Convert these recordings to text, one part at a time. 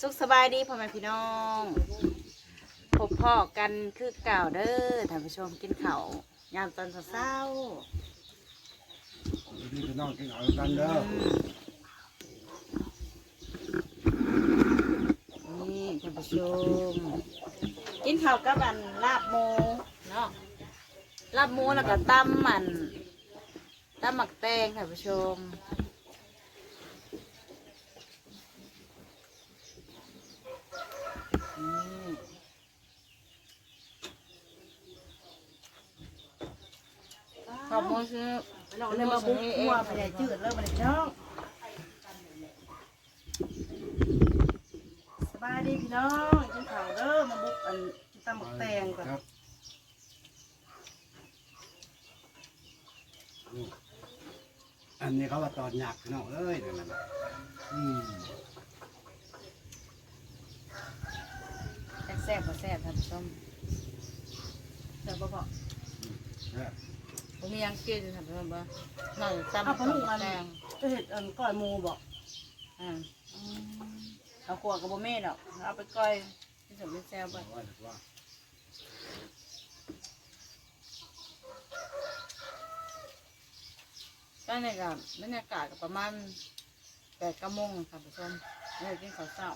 สุขสบายดีพ่อแม่พี่น้องพบพ่อกันคือเก่าเด้อท่านผู้ชมกินข้าวยามตอนเช้าดีพี่น้องกินเอากันเด้อๆนี่ท่านผู้ชมกินข้าวกับอันลาบหมูเนาะลาบหมูแล้วก็ตำมันตำหมักแตงท่านผู้ชม ขอบคุณซื้อเราเลยมาบุกหัวไปใหญ่จืดเลยมาเลยพี่น้องสบายดีพี่น้องกินข้าวเด้อมาบุกอันกินตำบักแตงก่อนครับอันนี้เขาว่าตอนหยักพี่น้องเอ้ยเดี๋ยวนั้นน่ะอืมแซ่บๆบ่แซ่บท่านผู้ชมเดี๋ยวบอกครับ ผมมียังกินท่านผู้ชมบ่นอกจากอ้าวตำพะลุงอันแตงจะเห็ดอันก้อยหมูบอกอ่าเอาขวดกับบ่แม่ดอกเอาไปก้อยที่สมเป็นแซ่บบ่เอาไว้ว่าตอนนี้ก็บรรยากาศก็ประมาณแปดกโมงท่านผู้ชมนี่กินข้าวเช้า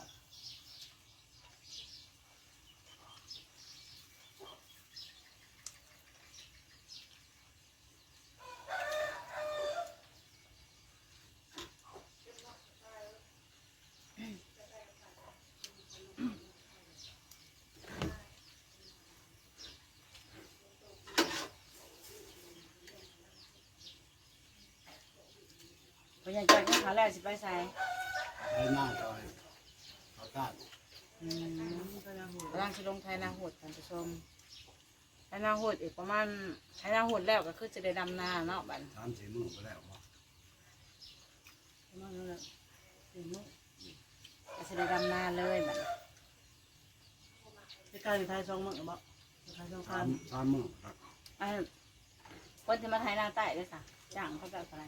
พยายามจะกินข้าวแล้วสิไปใส่ไอ้หน้าซอยเขาตัดอืมกำลังสิลงไทยนาโหดท่านผู้ชมไทยนาโหดอีกประมาณไทยนาโหดแล้วก็คือจะได้ดำนาเนาะบัด สามสี่มือไปแล้วบ่มาเลยสี่โมงก็จะได้ดำนาเลยบัดจะกลายเป็นไทยสองมื้อบอกไทยสองสาคัมนสามมือครับไอ้คนที่มาไทยนาใต้ด้วยสะจ้างเขาแบบอะไร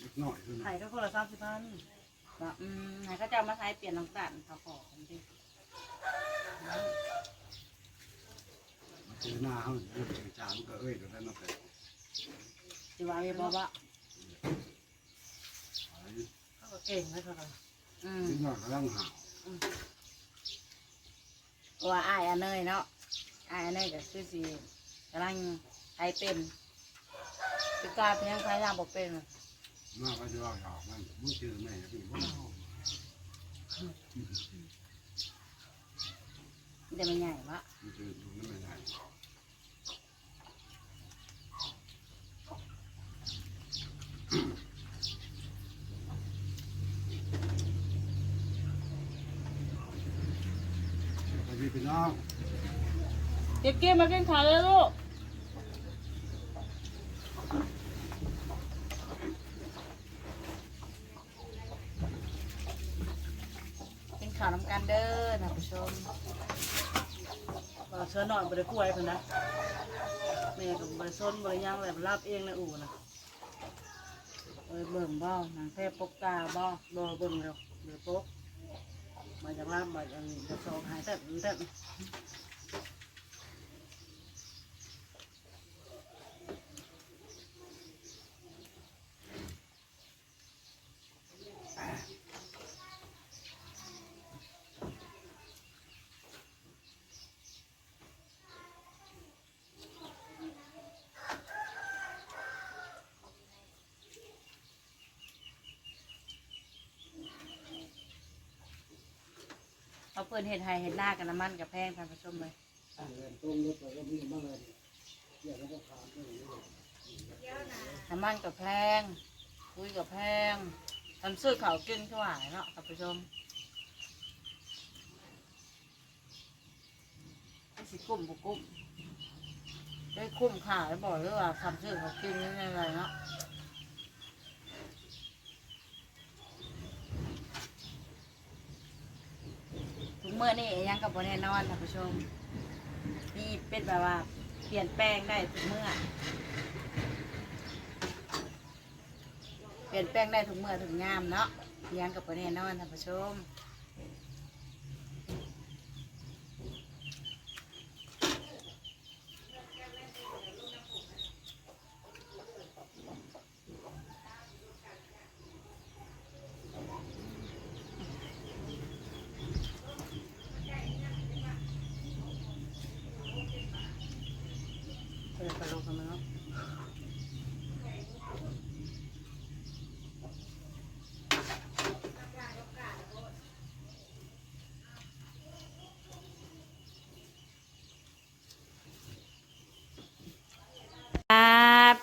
เล็กน้อยขึ้นไข่ก็คนละสามสิบพันว่าอืมให้เขาจะเอามาไทยเปลี่ยนน้ำตาลเขาขอกันดิมาเจอหน้าเขาเรื่องจริงจังก็เอ้ยเดี๋ยวนั้นเนาะแต่สิว่าไม่บอกว่าเขาก็เก่งนะเขาก็อืมนิดหน่อยกำลังหาวว่าอ้ายอันเนยเนาะอ้ายอันเนยก็คือสิกำลังไทยเป็นคือกลายเป็นยังไทยนาบอกเป็น มากก็จะว่าหยอกมันมึงเจอแม่พี่ว้าวเดี๋ยวมันใหญ่วะมึงเจอดูนั่นไม่ได้สวัสดีพี่น้องเก็บเก็บมากินข้าวเลยลูก ข่าวน้ำกันเด้อท่านผู้ชมเราเชิญหน่อยบริกล้วยเพิ่นนะแม่กับริส้นบริย่างแบบลาบเองนะอู่นะเอ้ยเบิ่งบ่หนังแทบปกตาบ่รอเบิ่งเร็วเดี๋ยวปกมาจากลาบมาจากจะสองหายแต่แต่ เขาเปิดเห็ดไห่เห็ดหน้ากันน้ำมันกับแพงท่านผู้ชมเลยน้ำมันกับแพงคุยกับแพงทำซื้อเขาวกินเท่าไหร่เนาะท่านผู้ชมไม่สิกุ้มบุกุ้มได้คุ้มค่าแล้วบอกเลยว่าทำซื้อเขาวกินนี่อะไรเนาะ เมื่อนี่ยังกับบนแน่นอนท่านผู้ชม นี่เป็นแบบว่า เปลี่ยนแปลงได้ทุกเมื่อ เปลี่ยนแปลงได้ทุกเมื่อทุกงามเนาะยังกับบนแน่นอนท่านผู้ชม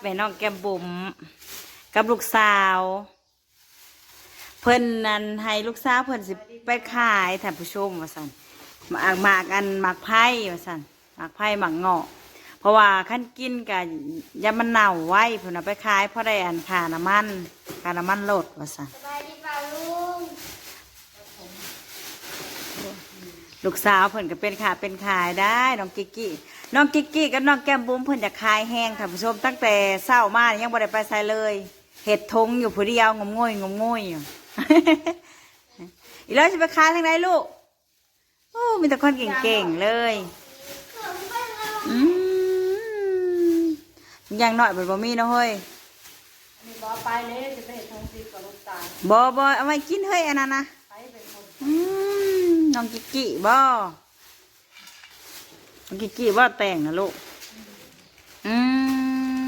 แม่น้องแก้มบุ๋มกับลูกสาว เพิ่นนั้นให้ลูกสาวเพิ่นสิไปขายท่านผู้ชมว่าซั่นหมากหมากอันหมากไผ่ว่าซั่นหมากไผ่หมากเงาะเพราะว่าขั้นกินกับยามันเน่าไว้เพิ่นเอาไปขายเพราะได้อันค่าน้ำมันค่าน้ำมันลดว่าซั่นสบายดีเปล่าลุงลูกสาวเพิ่นก็เป็นขาเป็นขายได้น้องกิกกี้ น้องกิกกี้กับน้องแก้มบุ้มเพิ่นจะขายแห้งท่านผู้ชมตั้งแต่เช้ามายังบ่ได้ไปใส่เลยเห็ดทงอยู่ผู้เดียวงมงวยงมงวยอยู่อีแล้วจะไปขายทางไหนลูกโอ้มีแต่คนเก่งๆเลยอืมอย่างน้อยบ่บ่มีเนาะเฮ้ยมีบอไปเลยจะไปเห็นทงติดกับลูกตาลบ่บ่เอาไว้กินเฮ้ยอันนั้นนะไปเป็นคนอืมน้องกิกกี้บ่ น้องกิกกี้บ่แต่งนะลูก อื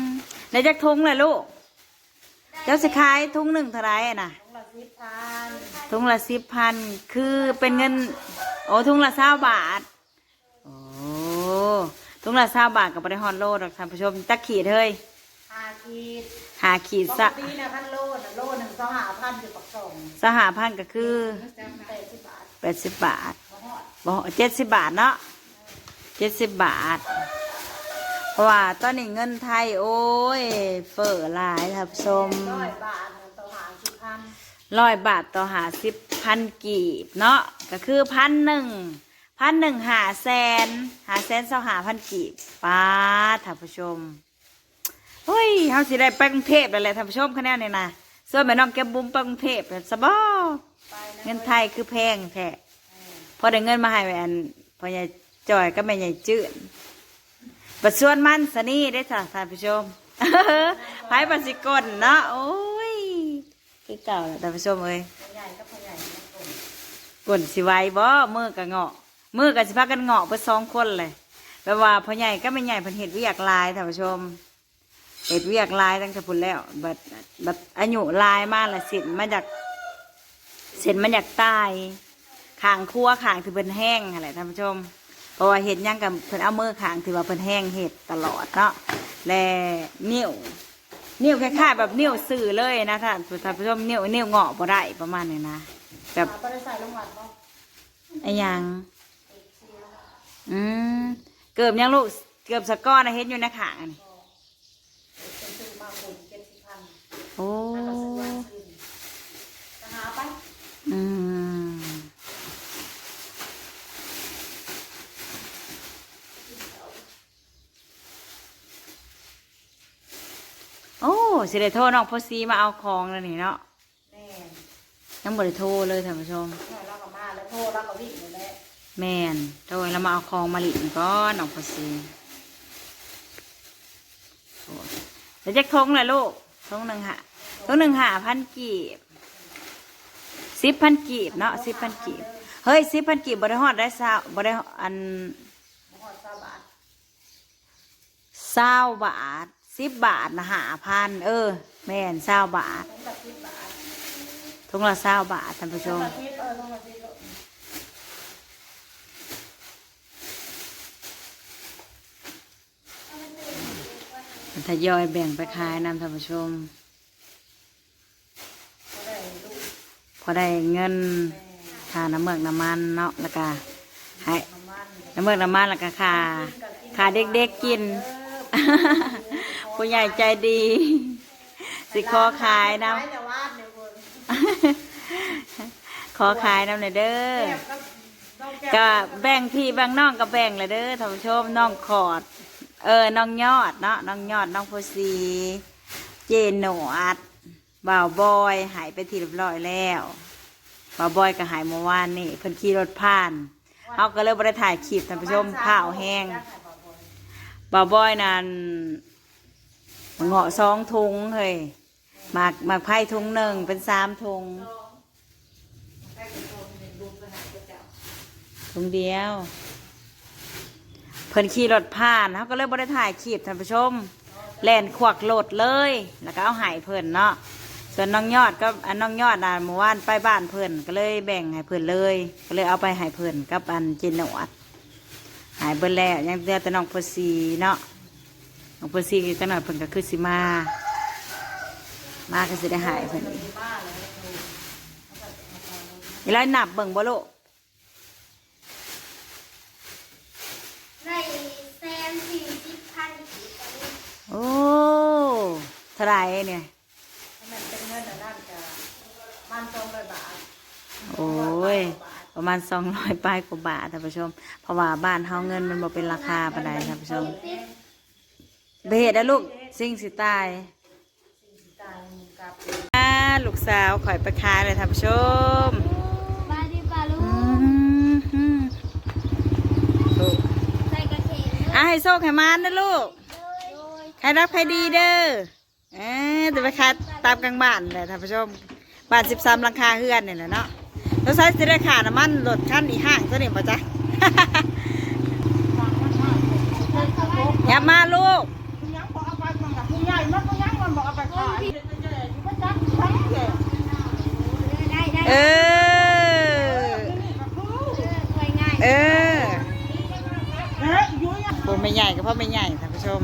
มในจักทุงเลยลูก เจ้าสิขายทุงหนึ่งเท่าไรอะนะทงละสิบพันทุงละสิบพัน คือเป็นเงิน โอ้ทุงละเศร้าบาท โอ้ทุงละเศร้าบาทกับปริฮอนโลดอกท่านผู้ชมจักขีดเฮ้ยหาขีดหาขีดปสะกตินะพันโลนะโลหนึ่งสองหาพันอยู่ปักสองสหพันธ์ก็คือแปดสิบบาทแปดสิบบาทมาหอดบ่เจ็ดสิบบาทเนาะ เจ็ดสิบบาท เพราะว่าตอนนี้เงินไทย โอ้ย เฟ้อหลายท่านผู้ชมร้อยบาทนะต่อหาสิบพันร้อยบาทต่อหาสิบพันกีบเนาะก็คือพันหนึ่งพันหนึ่งหาแสนหาแสนเศร้าหาพันกีบป้าดท่านผู้ชมเฮ้ยเขาสิได้ไปกรุงเทพแล้วแหละท่านผู้ชมคะแนนเนี่ยนะส่วนแม่น้องแก้มบุ้มไปกรุงเทพสบอไปนะเงินไทยคือแพงแท้พอได้เงินมาให้แม่อันพ่อใหญ่ จอยก็แม่ใหญ่จืดบัดส่วนมันสนี่ได้จ้ะท่านผู้ชมไพ่บัดสิกลเนาะโอ้ยคือเก่าแล้วท่านผู้ชมเอ้ยใหญ่ก็พอใหญ่นะคนกลสิไหวบ่มือกับเงาะมือกับสิพากันเงาะเพื่อสองคนเลยแปลว่าพ่อใหญ่ก็ไม่ใหญ่พิ่นเห็ดวียกลายท่านผู้ชมเห็ดวียกลายตั้งแต่พุ่นแล้วบัดบัดอายุลายมากละสินมาจากเส้นมันอยากตายขางครัวขางที่เพิ่นแห้งอะไรท่านผู้ชม ราะว่าเห็ดหยังกับเพิ่นเอามือขางที่ว่าเพิ่นแห้งเห็ดตลอดเนาะและนิ้วนิ้วคล้ายๆแบบนิ้วสื่อเลยนะท่านท่านผู้ชมนิ้วนิ้วเงาะบ่ได้ประมาณนี้นะแบบหาไปได้ใส่รางวัลป่ะไอ้หยังอืมเกือบยังลูกเกือบสะก้อนนะเห็นอยู่ในขางนี่เป็นซื้อมาคนเจ็ดสิบพันโอ้แล้วก็ซื้อวันคืนจะหาไปอืม สิได้โทรน้องพอซีมาเอาของแล้วนี่เนาะแน่ยังบ่ได้โทรเลยท่านผู้ชม แม่เราก็มาแล้วโทรเราก็วิ่งเลยแหละแม่นโทรแล้วมาเอาของมาหลินก่อนน้องพอซีโอ้เดี๋ยวจะทงเลยลูกทงหนึ่งหะทงหนึ่งหาพันกีบสิบพันกีบเนาะสิบพันกีบ เฮ้ยสิบพันกีบบริหอดได้เศร้าบริอันมาหอดสาบาท เศร้าบาท สิบบาทนะหาพันเออ แม่นเศร้าบาทต้องตัดสิบบาททงละเศร้าบาทท่านผู้ชมทยอยแบ่งไปขายนำท่านผู้ชม พอได้เงินค่าน้ำเมือกน้ำมันเนาะแล้วก็ให้น้ำมันน้ำเมือกน้ำมันแล้วก็ค่าค่าเด็กๆกิน ผู้ใหญ่ใจดี สิขอขายน้ไว้แต่วาดเนี่ยคนำขอขายน้ำหน่อยเด้อ แก้มก็ต้องแก้มก็แบ่งพี่แบ่งน้องก็แบ่งเลยเด้อท่านผู้ชมน้องขอด เออน้องยอดเนาะน้องยอดน้องโพสี เจนหนวดบ่าวบอยหายไปทีเรียบร้อยแล้วบ่าวบอยก็หายเมื่อวานนี่เพิ่นขี่รถผ่านเขาก็เลยบ่ได้ถ่ายคลิปท่านผู้ชมข้าวแห้งบ่าวบอยนั่น เงาะสองถุงเฮ้ยหมากหมากไผ่ถุงหนึ่งเป็นสามถุงถุงเดียวเพิ่นขี่รถผ่านเขาก็เลยบ่ได้ถ่ายคลิปท่านผู้ชมแล่นขวักโหลดเลย แล้วก็เอาหายเพิ่นเนาะส่วนน้องยอดก็อันน้องยอดน่ะเมื่อวานไปบ้านเพิ่นก็เลยแบ่งให้เพิ่นเลย ก็เลยเอาไปให้เพิ่นกับอันจินหนวดหายเบิ่แล้วยังเหลือแต่น้องพอสีเนาะ ของเพิ่นซีกันหน่อยเพิ่นก็คือสิมา มาก็สิได้หายเพิ่นอีกนี่แล้วนับเบิ่งบ่ลูกได้แซมสี่สิบพันอีกตอนนี้โอ้เท่าไหรเนี่ยมันเป็นเงินแต่นั่นจะมันตรงเลยบาทโอ้ยประมาณสองร้อยปลายกว่าบาทท่านผู้ชม เพราะว่าบ้านเฮาเงินมันบ่เป็นราคาปานใดท่านผู้ชม เบเหตุนะลูกสิ่งสิตายตายกับอ่าลูกสาวข่อยไปขายเลยท่านผู้ชมบาดีปลาลูอืกมอืมลูกใส่กระเทียมอะให้โชคให้มานนะลูก โดยใครรับใครดีเด้อเอ๊ะจะไปขายตามกลางบ้านเลยท่านผู้ชม บ้านสิบสามหลังคาเฮือนนี่แหละเนาะแล้วใช้สิได้ขาน้ำมันรถขั้นอีห้างตัวนี้ป่ะจ๊ะ อย่ามาลูกยังบอกเอาไป มันก็ยังมันบอกเอาไปขายก็จักทั้งเลยได้ได้เออ เออผมไม่ใหญ่ก็เพราะไม่ใหญ่ท่านผู้ชม